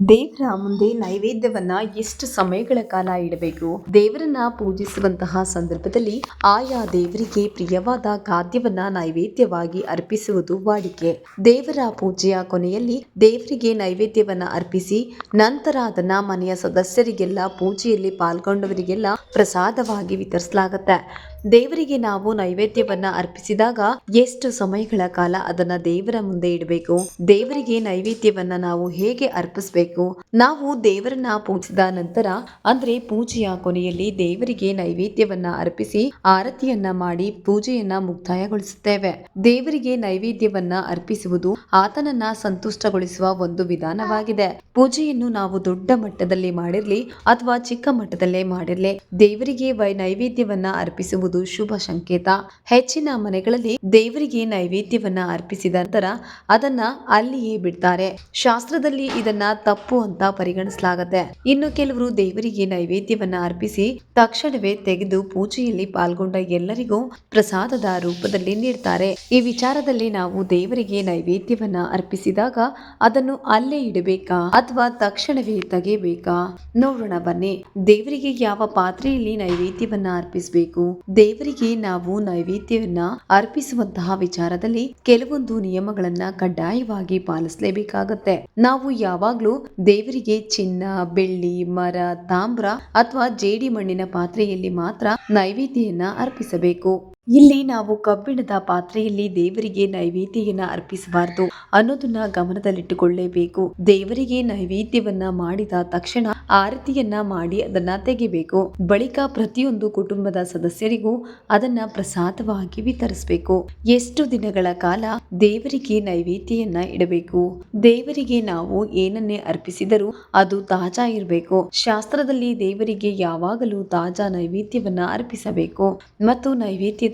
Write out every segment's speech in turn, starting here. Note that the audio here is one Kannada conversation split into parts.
ದೇವರ ಮುಂದೆ ನೈವೇದ್ಯವನ್ನ ಎಷ್ಟು ಸಮಯಗಳ ಕಾಲ ಇಡಬೇಕು? ದೇವರನ್ನ ಪೂಜಿಸುವಂತಹ ಸಂದರ್ಭದಲ್ಲಿ ಆಯಾ ದೇವರಿಗೆ ಪ್ರಿಯವಾದ ಖಾದ್ಯವನ್ನ ನೈವೇದ್ಯವಾಗಿ ಅರ್ಪಿಸುವುದು ವಾಡಿಕೆ. ದೇವರ ಪೂಜೆಯ ಕೊನೆಯಲ್ಲಿ ದೇವರಿಗೆ ನೈವೇದ್ಯವನ್ನ ಅರ್ಪಿಸಿ, ನಂತರ ಅದನ್ನ ಮನೆಯ ಸದಸ್ಯರಿಗೆಲ್ಲ ಪೂಜೆಯಲ್ಲಿ ಪಾಲ್ಗೊಂಡವರಿಗೆಲ್ಲ ಪ್ರಸಾದವಾಗಿ ವಿತರಿಸಲಾಗುತ್ತೆ. ದೇವರಿಗೆ ನಾವು ನೈವೇದ್ಯವನ್ನ ಅರ್ಪಿಸಿದಾಗ ಎಷ್ಟು ಸಮಯಗಳ ಕಾಲ ಅದನ್ನ ದೇವರ ಮುಂದೆ ಇಡಬೇಕು? ದೇವರಿಗೆ ನೈವೇದ್ಯವನ್ನ ನಾವು ಹೇಗೆ ಅರ್ಪಿಸಬೇಕು? ನಾವು ದೇವರನ್ನ ಪೂಜಿಸಿದ ನಂತರ, ಅಂದ್ರೆ ಪೂಜೆಯ ಕೊನೆಯಲ್ಲಿ ದೇವರಿಗೆ ನೈವೇದ್ಯವನ್ನ ಅರ್ಪಿಸಿ ಆರತಿಯನ್ನ ಮಾಡಿ ಪೂಜೆಯನ್ನ ಮುಕ್ತಾಯಗೊಳಿಸುತ್ತೇವೆ. ದೇವರಿಗೆ ನೈವೇದ್ಯವನ್ನ ಅರ್ಪಿಸುವುದು ಆತನನ್ನ ಸಂತುಷ್ಟಗೊಳಿಸುವ ಒಂದು ವಿಧಾನವಾಗಿದೆ. ಪೂಜೆಯನ್ನು ನಾವು ದೊಡ್ಡ ಮಟ್ಟದಲ್ಲಿ ಮಾಡಿರ್ಲಿ ಅಥವಾ ಚಿಕ್ಕ ಮಟ್ಟದಲ್ಲೇ ಮಾಡಿರ್ಲಿ, ದೇವರಿಗೆ ವೈ ನೈವೇದ್ಯವನ್ನ ಅರ್ಪಿಸುವುದು ಶುಭ ಸಂಕೇತ. ಹೆಚ್ಚಿನ ಮನೆಗಳಲ್ಲಿ ದೇವರಿಗೆ ನೈವೇದ್ಯವನ್ನ ಅರ್ಪಿಸಿದ ನಂತರ ಅದನ್ನ ಅಲ್ಲಿಯೇ ಬಿಡ್ತಾರೆ. ಶಾಸ್ತ್ರದಲ್ಲಿ ಇದನ್ನ ತಪ್ಪು ಅಂತ ಪರಿಗಣಿಸಲಾಗುತ್ತೆ. ಇನ್ನು ಕೆಲವರು ದೇವರಿಗೆ ನೈವೇದ್ಯವನ್ನ ಅರ್ಪಿಸಿ ತಕ್ಷಣವೇ ತೆಗೆದು ಪೂಜೆಯಲ್ಲಿ ಪಾಲ್ಗೊಂಡ ಎಲ್ಲರಿಗೂ ಪ್ರಸಾದದ ರೂಪದಲ್ಲಿ ನೀಡ್ತಾರೆ. ಈ ವಿಚಾರದಲ್ಲಿ ನಾವು ದೇವರಿಗೆ ನೈವೇದ್ಯವನ್ನ ಅರ್ಪಿಸಿದಾಗ ಅದನ್ನು ಅಲ್ಲೇ ಇಡಬೇಕಾ ಅಥವಾ ತಕ್ಷಣವೇ ತೆಗೆಯಬೇಕಾ? ನೋಡೋಣ ಬನ್ನಿ. ದೇವರಿಗೆ ಯಾವ ಪಾತ್ರೆಯಲ್ಲಿ ನೈವೇದ್ಯವನ್ನ ಅರ್ಪಿಸಬೇಕು? ದೇವರಿಗೆ ನಾವು ನೈವೇದ್ಯವನ್ನ ಅರ್ಪಿಸುವಂತಹ ವಿಚಾರದಲ್ಲಿ ಕೆಲವೊಂದು ನಿಯಮಗಳನ್ನ ಕಡ್ಡಾಯವಾಗಿ ಪಾಲಿಸಲೇಬೇಕಾಗತ್ತೆ. ನಾವು ಯಾವಾಗ್ಲೂ ದೇವರಿಗೆ ಚಿನ್ನ, ಬೆಳ್ಳಿ, ಮರ, ತಾಮ್ರ ಅಥವಾ ಜೇಡಿ ಮಣ್ಣಿನ ಪಾತ್ರೆಯಲ್ಲಿ ಮಾತ್ರ ನೈವೇದ್ಯನ್ನ ಅರ್ಪಿಸಬೇಕು. ಇಲ್ಲಿ ನಾವು ಕಬ್ಬಿಣದ ಪಾತ್ರೆಯಲ್ಲಿ ದೇವರಿಗೆ ನೈವೇದ್ಯವನ್ನ ಅರ್ಪಿಸಬಾರದು ಅನ್ನೋದನ್ನ ಗಮನದಲ್ಲಿಟ್ಟುಕೊಳ್ಳೇಬೇಕು. ದೇವರಿಗೆ ನೈವೇದ್ಯವನ್ನ ಮಾಡಿದ ತಕ್ಷಣ ಆರತಿಯನ್ನ ಮಾಡಿ ಅದನ್ನ ತೆಗಿಬೇಕು. ಬಳಿಕ ಪ್ರತಿಯೊಂದು ಕುಟುಂಬದ ಸದಸ್ಯರಿಗೂ ಅದನ್ನ ಪ್ರಸಾದವಾಗಿ ವಿತರಿಸಬೇಕು. ಎಷ್ಟು ದಿನಗಳ ಕಾಲ ದೇವರಿಗೆ ನೈವೇದ್ಯನ್ನ ಇಡಬೇಕು? ದೇವರಿಗೆ ನಾವು ಏನನ್ನೇ ಅರ್ಪಿಸಿದರೂ ಅದು ತಾಜಾ ಇರಬೇಕು. ಶಾಸ್ತ್ರದಲ್ಲಿ ದೇವರಿಗೆ ಯಾವಾಗಲೂ ತಾಜಾ ನೈವೇದ್ಯವನ್ನ ಅರ್ಪಿಸಬೇಕು. ಮತ್ತು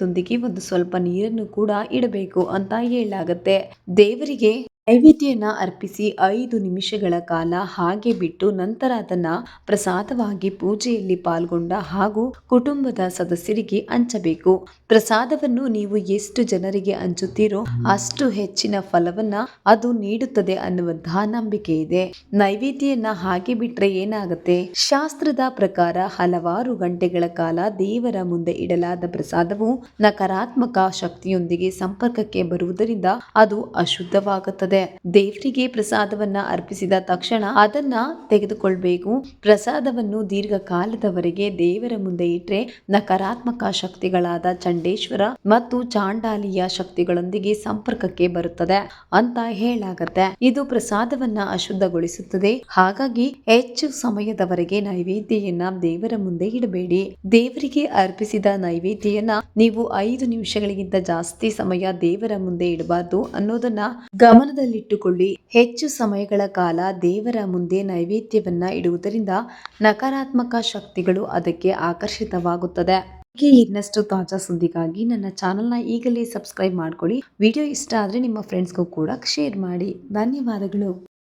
ನೈವೇದ್ಯದೊಂದಿಗೆ ಒಂದು ಸ್ವಲ್ಪ ನೀರನ್ನು ಕೂಡ ಇಡಬೇಕು ಅಂತ ಹೇಳಲಾಗತ್ತೆ. ದೇವರಿಗೆ ನೈವೇದ್ಯನ ಅರ್ಪಿಸಿ ಐದು ನಿಮಿಷಗಳ ಕಾಲ ಹಾಗೆ ಬಿಟ್ಟು ನಂತರ ಅದನ್ನ ಪ್ರಸಾದವಾಗಿ ಪೂಜೆಯಲ್ಲಿ ಪಾಲ್ಗೊಂಡ ಹಾಗೂ ಕುಟುಂಬದ ಸದಸ್ಯರಿಗೆ ಹಂಚಬೇಕು. ಪ್ರಸಾದವನ್ನು ನೀವು ಎಷ್ಟು ಜನರಿಗೆ ಹಂಚುತ್ತೀರೋ ಅಷ್ಟು ಹೆಚ್ಚಿನ ಫಲವನ್ನ ಅದು ನೀಡುತ್ತದೆ ಅನ್ನುವಂತಹ ನಂಬಿಕೆ ಇದೆ. ನೈವೇದ್ಯನ ಹಾಗೆ ಬಿಟ್ರೆ ಏನಾಗುತ್ತೆ? ಶಾಸ್ತ್ರದ ಪ್ರಕಾರ ಹಲವಾರು ಗಂಟೆಗಳ ಕಾಲ ದೇವರ ಮುಂದೆ ಇಡಲಾದ ಪ್ರಸಾದವು ನಕಾರಾತ್ಮಕ ಶಕ್ತಿಯೊಂದಿಗೆ ಸಂಪರ್ಕಕ್ಕೆ ಬರುವುದರಿಂದ ಅದು ಅಶುದ್ಧವಾಗುತ್ತದೆ. ದೇವರಿಗೆ ಪ್ರಸಾದವನ್ನ ಅರ್ಪಿಸಿದ ತಕ್ಷಣ ಅದನ್ನ ತೆಗೆದುಕೊಳ್ಬೇಕು. ಪ್ರಸಾದವನ್ನು ದೀರ್ಘಕಾಲದವರೆಗೆ ದೇವರ ಮುಂದೆ ಇಟ್ಟರೆ ನಕಾರಾತ್ಮಕ ಶಕ್ತಿಗಳಾದ ಚಂಡೇಶ್ವರ ಮತ್ತು ಚಾಂಡಾಲಿಯ ಶಕ್ತಿಗಳೊಂದಿಗೆ ಸಂಪರ್ಕಕ್ಕೆ ಬರುತ್ತದೆ ಅಂತ ಹೇಳಾಗತ್ತೆ. ಇದು ಪ್ರಸಾದವನ್ನ ಅಶುದ್ಧಗೊಳಿಸುತ್ತದೆ. ಹಾಗಾಗಿ ಹೆಚ್ಚು ಸಮಯದವರೆಗೆ ನೈವೇದ್ಯೆಯನ್ನ ದೇವರ ಮುಂದೆ ಇಡಬೇಡಿ. ದೇವರಿಗೆ ಅರ್ಪಿಸಿದ ನೈವೇದ್ಯನ ನೀವು ಐದು ನಿಮಿಷಗಳಿಗಿಂತ ಜಾಸ್ತಿ ಸಮಯ ದೇವರ ಮುಂದೆ ಇಡಬಾರ್ದು ಅನ್ನೋದನ್ನ ಗಮನದಲ್ಲಿಟ್ಟುಕೊಳ್ಳಿ ಹೆಚ್ಚು ಸಮಯಗಳ ಕಾಲ ದೇವರ ಮುಂದೆ ನೈವೇದ್ಯವನ್ನ ಇಡುವುದರಿಂದ ನಕಾರಾತ್ಮಕ ಶಕ್ತಿಗಳು ಅದಕ್ಕೆ ಆಕರ್ಷಿತವಾಗುತ್ತದೆ. ಹೀಗೆ ಇನ್ನಷ್ಟು ತಾಜಾ ಸುದ್ದಿಗಾಗಿ ನನ್ನ ಚಾನಲ್ನ ಈಗಲೇ ಸಬ್ಸ್ಕ್ರೈಬ್ ಮಾಡ್ಕೊಳ್ಳಿ. ವಿಡಿಯೋ ಇಷ್ಟ ಆದರೆ ನಿಮ್ಮ ಫ್ರೆಂಡ್ಸ್ಗೂ ಕೂಡ ಶೇರ್ ಮಾಡಿ. ಧನ್ಯವಾದಗಳು.